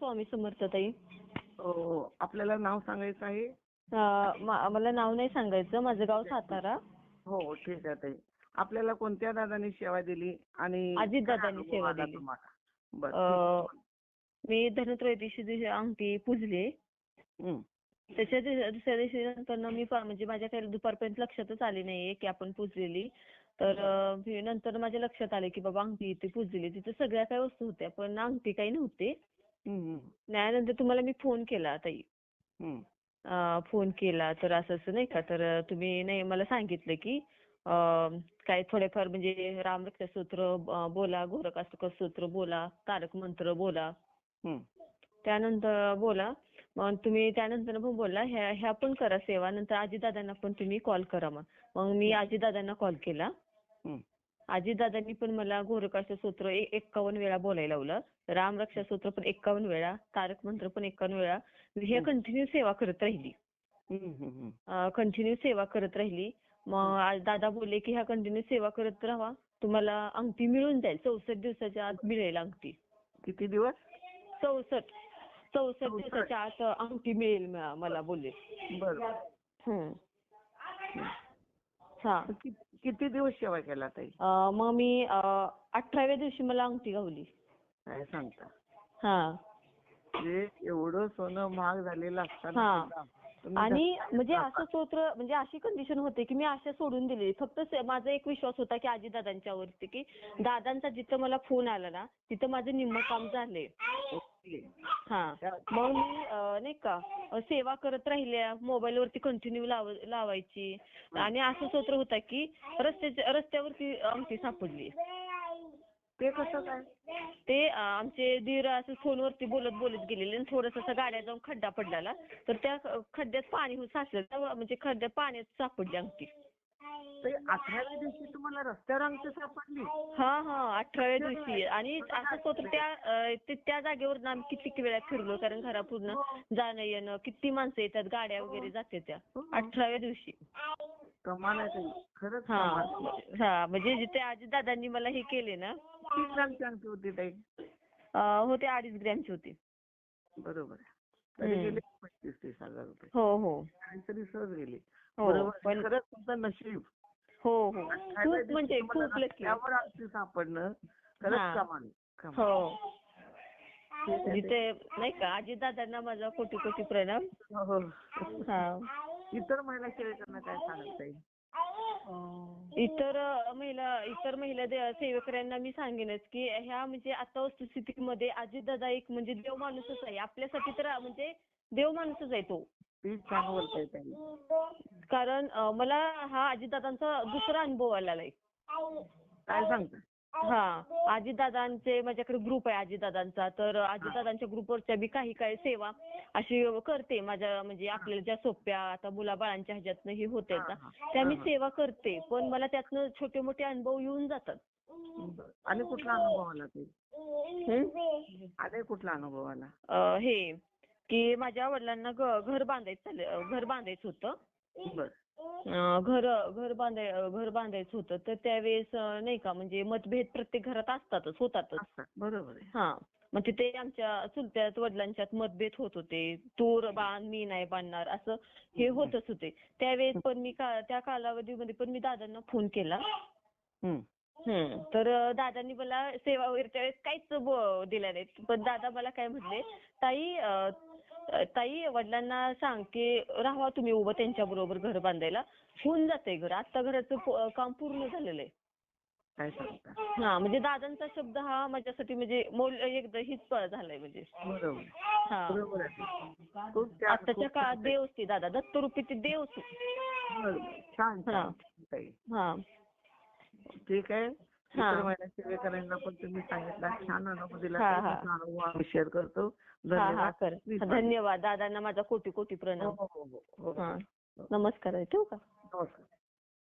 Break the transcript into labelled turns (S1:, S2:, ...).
S1: स्वामी समर्थ ताई.
S2: आपल्याला नाव सांगायचं आहे?
S1: मला नाव नाही सांगायचं. माझं गाव सातारा.
S2: हो ठीक आहे ताई. आपल्याला कोणत्या दादानी सेवा दिली आणि
S1: अजितदादांनी
S2: काय
S1: सेवा दिली. मी धनत्रयोदशी दिवशी अंगठी पुजली. त्याच्या दुसऱ्या दिवशी नंतर मी म्हणजे माझ्या काही दुपारपर्यंत लक्षातच आली नाहीये की आपण पुजलेली. तर नंतर माझ्या लक्षात आले की बाबा अंगठी इथे पुजलेली. तिथे सगळ्या काही वस्तू होत्या पण अंगठी काही नव्हते. त्यानंतर तुम्हाला मी फोन केला ताई. फोन केला तर असं असं नाही का तर तुम्ही नाही मला सांगितलं की काय थोडेफार म्हणजे रामरक्षा स्तोत्र अं, बोला गोरकाष्टक स्तोत्र बोला तारक मंत्र बोला. त्यानंतर बोला मग तुम्ही त्यानंतर पण बोलला ह्या ह्या पण करा सेवा नंतर आजीदादांना पण तुम्ही कॉल करा मग. मग मी आजीदादांना कॉल केला. आजीदादांनी पण मला गोरकाष्ट स्तोत्र एक्कावन्न वेळा बोलायला लावलं. रामरक्षा स्तोत्र पण एक्कावन्न वेळा तारक मंत्र पण एक्कावन्न वेळा. हे. कंटिन्यू सेवा करत राहिली. कंटिन्यू सेवा करत राहिली. मग दादा बोलले की ह्या कंटिन्यू सेवा करत राहा. तुम्हाला अंगठी मिळून जाईल. चौसष्ट दिवसाच्या आत मिळेल अंगठी.
S2: किती दिवस?
S1: चौसष्ट. चौसष्ट. दिवसाच्या आत अंगठी मिळेल मला बोलले.
S2: बरं.
S1: हम्म.
S2: किती दिवस सेवा केला ताई?
S1: मग मी अठराव्या दिवशी मला अंगठी गावली
S2: काय सांगता?
S1: हा.
S2: एवढं सोनं महाग झालेलं असताना
S1: हा. आणि म्हणजे. असं स्तोत्र म्हणजे अशी कंडिशन होते की मी आशा सोडून दिलेली फक्त माझा एक विश्वास होता की आजी दादांच्यावरती की दादांचा जिथं मला फोन आला ना तिथं माझं निम्म काम झालंय. हा. मग मी नाही का सेवा करत राहिल्या मोबाईल वरती कंटिन्यू लावायची. आणि असं स्तोत्र होता की रस्त्याच्या रस्त्यावरती अंगठी सापडली.
S2: ते कसं काय?
S1: ते आमचे दीर असं फोनवरती बोलत बोलत गेलेले आणि थोडस गाड्या जाऊन खड्डा पडलेला. तर त्या खड्ड्यात पाणी होऊन साचलं म्हणजे खड्ड्यात पाण्यात सापडली अंगठी
S2: ते अठराव्या दिवशी तुम्हाला रस्त्यावर अंगठी सापडली.
S1: हा हा अठराव्या दिवशी. आणि असं स्तोत्र त्या ते- त्या जागेवर आम्ही किती वेळा फिरलो कारण घरा पूर्ण जाणं येणं किती माणसं येतात गाड्या वगैरे जाते त्या. अठराव्या दिवशी.
S2: कमाल आहे ताई खरंच
S1: हा
S2: कमाल
S1: हा म्हणजे जिथे आजी दादांनी मला हे केले ना
S2: किती ग्रामची अंगठी होती ताई.
S1: अं, होते अडीच ग्रॅमचे होते.
S2: बरोबर आहे. तरी
S1: हम्म.
S2: गेले पंचवीस तीस हजार रुपये.
S1: हो हो.
S2: आणि तरी सहज गेले.
S1: हो
S2: बरोबर?
S1: पण
S2: खरंच तुमचं नशीब.
S1: हो हो. खूप म्हणजे खूप
S2: अंगठी सापडणं
S1: हा.
S2: खरंच कमाल.
S1: हो. जिथे नाही का आजी दादांना माझा कोटी कोटी प्रणाम.
S2: हो, हो.
S1: हा.
S2: इतर महिला सेवेकरांना काय सांगाल ताई
S1: इतर महिला इतर महिला दे- सेवकऱ्यांना मी सांगेनच की ह्या म्हणजे आता वस्तुस्थितीमध्ये अजितदादा एक म्हणजे देव माणूसच आहे. आपल्यासाठी तर म्हणजे देव माणूसच आहे तो. कारण मला हा अजितदादांचा दुसरा अनुभव आलेला आहे
S2: काय सांगता?
S1: हा अजितदादांचे माझ्याकडे ग्रुप आहे अजितदादांचा तर अजितदादांच्या ग्रुपवरच्या बी काही काही सेवा अशी करते. माझ्या म्हणजे आपल्याला ज्या सोप्या आता मुलाबाळांच्या ह्याच्यातनं हे होते ना. त्या मी. सेवा करते. पण मला त्यातनं छोटे मोठे अनुभव येऊन जातात.
S2: आणि कुठला अनुभव आला ते?
S1: हम्म?
S2: आणि कुठला अनुभव आला?
S1: अ, हे की माझ्या वडिलांना घ- घर बांधायचं घर बांधायचं होतं.
S2: बर.
S1: घर घर बांधाय घर बांधायचं होतं. तर त्यावेळेस नाही का म्हणजे मतभेद प्रत्येक घरात असतातच होतातच.
S2: बरोबर
S1: हा. मग तिथे आमच्या चुलत्यात वडिलांच्यात मतभेद होत होते. तू बांध मी नाही बांधणार असं हे होतच होते. त्यावेळेस पण मी त्या कालावधीमध्ये पण मी दादांना फोन केला. तर दादांनी मला सेवा वगैरे त्यावेळेस काहीच दिल्या नाहीत. पण दादा मला काय म्हटले ताई ताई वडिलांना सांग की राहा तुम्ही उभं त्यांच्या बरोबर घर बांधायला. होऊन जाते घर. आता घराचं काम पूर्ण झालेलं आहे.
S2: काय सांगता?
S1: हा म्हणजे दादांचा शब्द हा माझ्यासाठी म्हणजे मोल एकदा हीच प- झालाय म्हणजे.
S2: बरोबर.
S1: हा.
S2: बरोबर आहे. खूप छान,
S1: आताच्या
S2: खूप
S1: काळात
S2: छान.
S1: देवच ते दादा. दत्तरूपी ते देवच आहे.
S2: बरोबर. छान
S1: हा.
S2: छान ताई.
S1: हा.
S2: ठीक आहे.
S1: हा.
S2: सेवेकरांना पण तुम्ही सांगितला. छान अनुभव दिला अनुभव आम्ही शेअर करतो. धन्यवाद.
S1: धन्यवाद. दादांना माझा कोटी कोटी
S2: हो
S1: प्रणाम.
S2: हो हो
S1: नमस्कार ठेवू का?
S2: नमस्कार.